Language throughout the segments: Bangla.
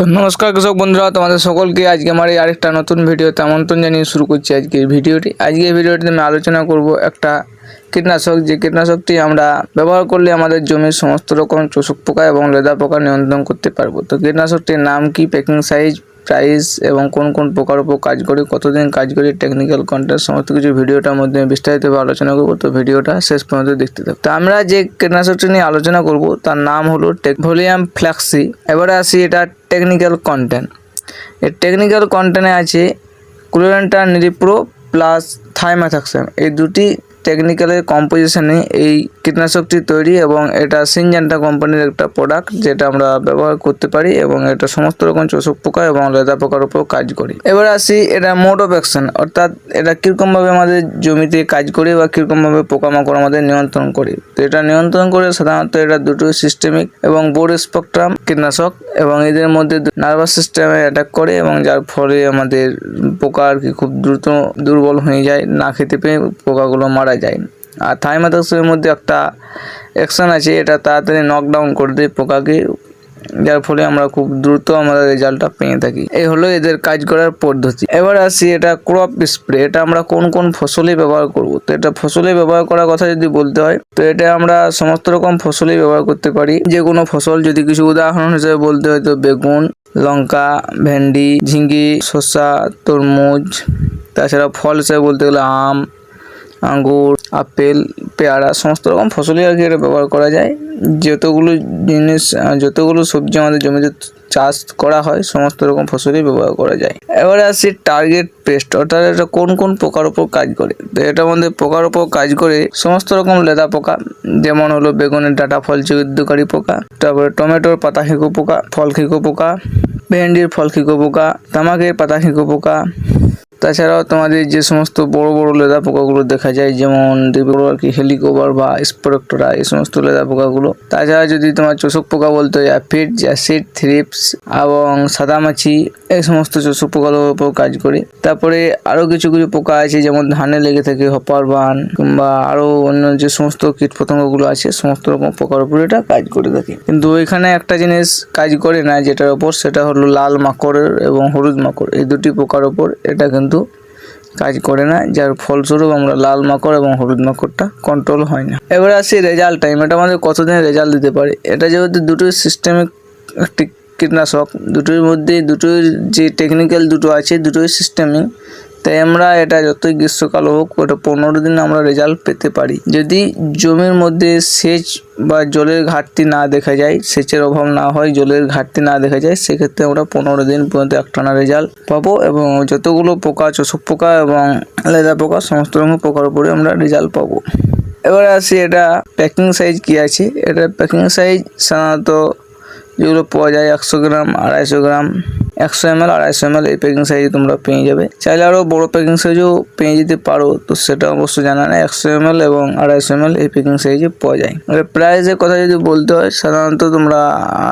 তো নমস্কার কৃষক বন্ধুরা, তোমাদের সকলকে আজকে আমার এই আরেকটা নতুন ভিডিওতে আমন্ত্রণ জানিয়ে শুরু করছি আজকে ভিডিওটি। আজকে এই ভিডিওটিতে আমি আলোচনা করব একটা কীটনাশক, যে কীটনাশকটি আমরা ব্যবহার করলে আমাদের জমির সমস্ত রকম চোষক পোকা এবং লেদা পোকা নিয়ন্ত্রণ করতে পারব। তো কীটনাশকটির নাম কি, প্যাকিং সাইজ প্রাইস এবং কোন কোন পোকার উপর কাজ করে, কতদিন কাজ করে টেকনিক্যাল কন্টেন্ট সমস্ত কিছু ভিডিওটার মধ্যে বিস্তারিতভাবে আলোচনা করব। তো ভিডিওটা শেষ পর্যন্ত দেখতে থাকো। তো আমরা যে কীটনাশকটি নিয়ে আলোচনা করব, তার নাম হলো টেকভোলিয়াম ফ্ল্যাক্সি এবারে আসি এটা টেকনিক্যাল কন্টেন্ট এর টেকনিক্যাল কন্টেন্টে আছে ক্লোরেন্টার নিরিপ্রো প্লাস থাইমাথাক্সাম এই দুটি টেকনিক্যালের কম্পোজিশনে এই কীটনাশকটি তৈরি এবং এটা সিনজেন্টা কোম্পানির একটা প্রোডাক্ট যেটা আমরা ব্যবহার করতে পারি এবং এটা সমস্ত রকম চোষক পোকা এবং লেদা পোকার উপর কাজ করি। এবার আসি এটা মোড অফ অ্যাকশন অর্থাৎ এটা কীরকমভাবে আমাদের জমিতে কাজ করে বা কীরকমভাবে পোকামাকড় আমাদের নিয়ন্ত্রণ করে। তো এটা নিয়ন্ত্রণ করে সাধারণত এটা দুটো সিস্টেমিক এবং বোর্ড স্পেকট্রাম কীটনাশক এবং এদের মধ্যে নার্ভাস সিস্টেমে অ্যাটাক করে এবং যার ফলে আমাদের পোকা আর কি খুব দ্রুত দুর্বল হয়ে যায়, না খেতে পেয়ে পোকাগুলো মারা যায়। আর থাইমাথাক্সের মধ্যে একটা অ্যাকশন আছে, এটা তাড়াতাড়ি নকডাউন করে দেয় পোকাকে, যার ফলে আমরা খুব দ্রুত আমাদের রেজাল্টটা পেয়ে থাকি। এই হলো এদের কাজ করার পদ্ধতি। এবার আসি এটা ক্রপ স্প্রে এটা আমরা কোন কোন ফসলে ব্যবহার করব? তো এটা ফসলে ব্যবহার করার কথা যদি বলতে হয়, তো এটা আমরা সমস্ত রকম ফসলেই ব্যবহার করতে পারি। যে কোনো ফসল, যদি কিছু উদাহরণ হিসেবে বলতে হয়, তো বেগুন, লঙ্কা, ভেন্ডি, ঝিঙ্গি, শসা, তরমুজ, তাছাড়া ফল হিসেবে বলতে গেলে আম আঙ্গুর, আপেল, পেয়ারা, সমস্ত রকম ফসলই আর কি এটা ব্যবহার করা যায়। যতগুলো জিনিস যতগুলো সবজি আমাদের জমিতে চাষ করা হয়, সমস্ত রকম ফসলই ব্যবহার করা যায়। এবারে আসি টার্গেট পেস্ট অর্থাৎ এটা কোন কোন পোকার উপর কাজ করে? তো এটার মধ্যে পোকার উপর কাজ করে সমস্ত রকম লেদা পোকা, যেমন হলো বেগুনের ডাটা ফল চিদ্রকারী পোকা, তারপরে টমেটোর পাতা খেকো পোকা ফল খেকো পোকা, ভেন্ডির ফল খেকো পোকা, তামাকের পাতা খেকো পোকা তাছাড়াও তোমাদের যে সমস্ত বড় বড় লেদা পোকাগুলো দেখা যায়, যেমন আর কি হেলিকোভার বা স্পোরক্টোরা, এই সমস্ত লেদা পোকাগুলো। তাছাড়া যদি তোমার চোষক পোকা বলতে অ্যাফিড জ্যাসিড থ্রিপস এবং সাদামাছি, এই সমস্ত চোষক পোকাগুলোর উপর কাজ করে। তারপরে আরও কিছু কিছু পোকা আছে, যেমন ধানে লেগে থাকে, হপার বান, কিংবা আরও অন্য যে সমস্ত কীট পতঙ্গগুলো আছে, সমস্ত রকম পোকার উপর এটা কাজ করে থাকে। কিন্তু এখানে একটা জিনিস কাজ করে না, যেটার উপর সেটা হলো লাল মাকড়ের এবং হলুদ মাকড়। এই দুটি পোকার উপর এটা কিন্তু কাজ করে না, যার ফলস্বরূপ আমরা লাল মাকড় এবং হলুদ মাকড়টা কন্ট্রোল হয় না। এবারে আসি রেজাল্ট টাইম এটা আমাদের কতদিন রেজাল্ট দিতে পারে? এটা যেহেতু দুটোই সিস্টেমিক একটি কীটনাশক, দুটোর মধ্যে দুটোর যে টেকনিক্যাল দুটো আছে, দুটোই সিস্টেমিক তাই আমরা এটা যতই গ্রীষ্মকাল হোক, ওটা পনেরো দিন আমরা রেজাল্ট পেতে পারি। যদি জমির মধ্যে সেচ বা জলের ঘাটতি না দেখা যায়, সেচের অভাব না হয়, জলের ঘাটতি না দেখা যায়, সেক্ষেত্রে আমরা পনেরো দিন পর্যন্ত একটানা রেজাল্ট পাবো এবং যতগুলো পোকা চোষক পোকা এবং লেদা পোকা, সমস্ত রকম পোকার উপরে আমরা রেজাল্ট পাবো। এবারে আসি এটা প্যাকিং সাইজ কি আছে? এটা প্যাকিং সাইজ সাধারণত যেগুলো পাওয়া যায় একশো গ্রাম, আড়াইশো গ্রাম একশো এম এল আড়াইশো এম এল এই প্যাকিং সাইজে তোমরা পেয়ে যাবে। চাইলে আরও বড়ো প্যাকিং সাইজও পেয়ে যেতে পারো, তো সেটা অবশ্য জানা নেই। একশো এম এল এবং আড়াইশো এম এল এই প্যাকিং সাইজে পাওয়া যায়। এবার প্রাইসের কথা যদি বলতে হয়, সাধারণত তোমরা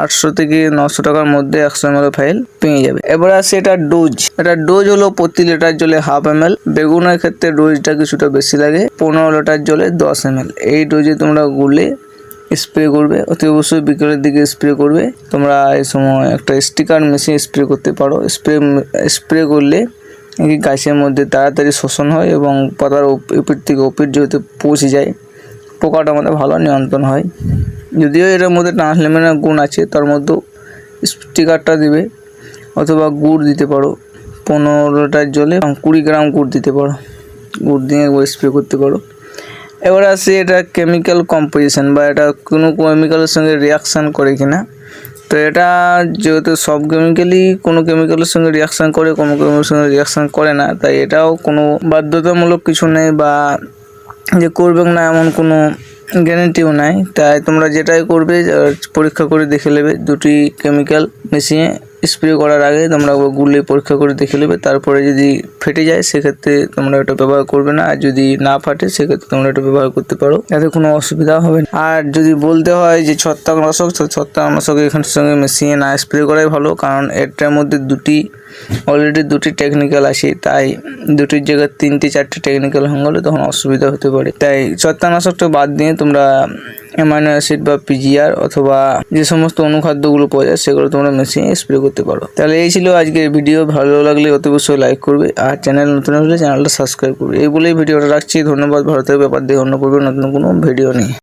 আটশো থেকে নশো টাকার মধ্যে একশো এম এল ফাইল পেয়ে যাবে। এবার আসে এটা ডোজ এটা ডোজ হলো প্রতি লিটার জলে হাফ এম এল বেগুনের ক্ষেত্রে ডোজটা কিছুটা বেশি লাগে, পনেরো লিটার জলে দশ এম এল এই ডোজে তোমরা গুলে স্প্রে করবে। অতি অবশ্যই বিকেলের দিকে স্প্রে করবে। তোমরা এই সময় একটা স্টিকার মেশিন স্প্রে করতে পারো। স্প্রে স্প্রে করলে গাছের মধ্যে তাড়াতাড়ি শোষণ হয় এবং পাতার উপ- উপর থেকে উপর যেহেতু পৌঁছে যায়, পোকাটা আমাদের ভালো নিয়ন্ত্রণ হয়। যদিও এটার মধ্যে ট্রান্সলেমেনের গুণ আছে, তার মধ্যেও স্টিকারটা দিবে অথবা গুড় দিতে পারো। পনেরোটার জলে কুড়ি গ্রাম গুড় দিতে পারো। গুড় দিয়ে স্প্রে করতে পারো। এবার আসি এটা কেমিক্যাল কম্পোজিশন বা এটা কোনো কেমিক্যালের সঙ্গে রিয়াকশান করে কিনা। তো এটা যেহেতু সব কেমিক্যালই কোনো কেমিক্যালের সঙ্গে রিয়াকশান করে, কোনো কেমিক্যালের সঙ্গে রিয়াকশান করে না, তাই এটাও কোনো বাধ্যতামূলক কিছু নেই বা যে করবে না এমন কোনো গ্যারেন্টিও নাই। তাই তোমরা যেটাই করবে পরীক্ষা করে দেখে নেবে দুটি কেমিক্যাল মিশিয়ে। স্প্রে করার আগে তোমরা গুলে পরীক্ষা করে দেখে নেবে। তারপরে যদি ফেটে যায়, সেক্ষেত্রে তোমরা এটা ব্যবহার করবে না। আর যদি না ফাটে, সেক্ষেত্রে তোমরা এটা ব্যবহার করতে পারো। যাতে কোনো অসুবিধা হবে না। আর যদি বলতে হয় যে ছত্রাকনাশক ছত্রাকনাশক এখানের সঙ্গে মিশিয়ে না স্প্রে করাই ভালো, কারণ এটার মধ্যে দুটি অলরেডি দুটি টেকনিক্যাল আছে তাই দুটির জায়গায় তিনটি, চারটি টেকনিক্যাল হয়ে গেলে তখন অসুবিধা হতে পারে। তাই ছত্রাকনাশকটা বাদ দিয়ে তোমরা অ্যামাইনো অ্যাসিড বা পিজিআর অথবা যে সমস্ত অনুখাদ্যগুলো পাওয়া যায়, সেগুলো তোমরা মেশিনে স্প্রে করতে পারো। তাহলে এই ছিল আজকের ভিডিও ভালো লাগলে অবশ্যই লাইক করবে আর চ্যানেল নতুন হলে চ্যানেলটা সাবস্ক্রাইব করবে। এই বলেই ভিডিওটা রাখছি। ধন্যবাদ। ভারতের ব্যাপার দিয়ে অন্য করবে নতুন কোনো ভিডিও নেই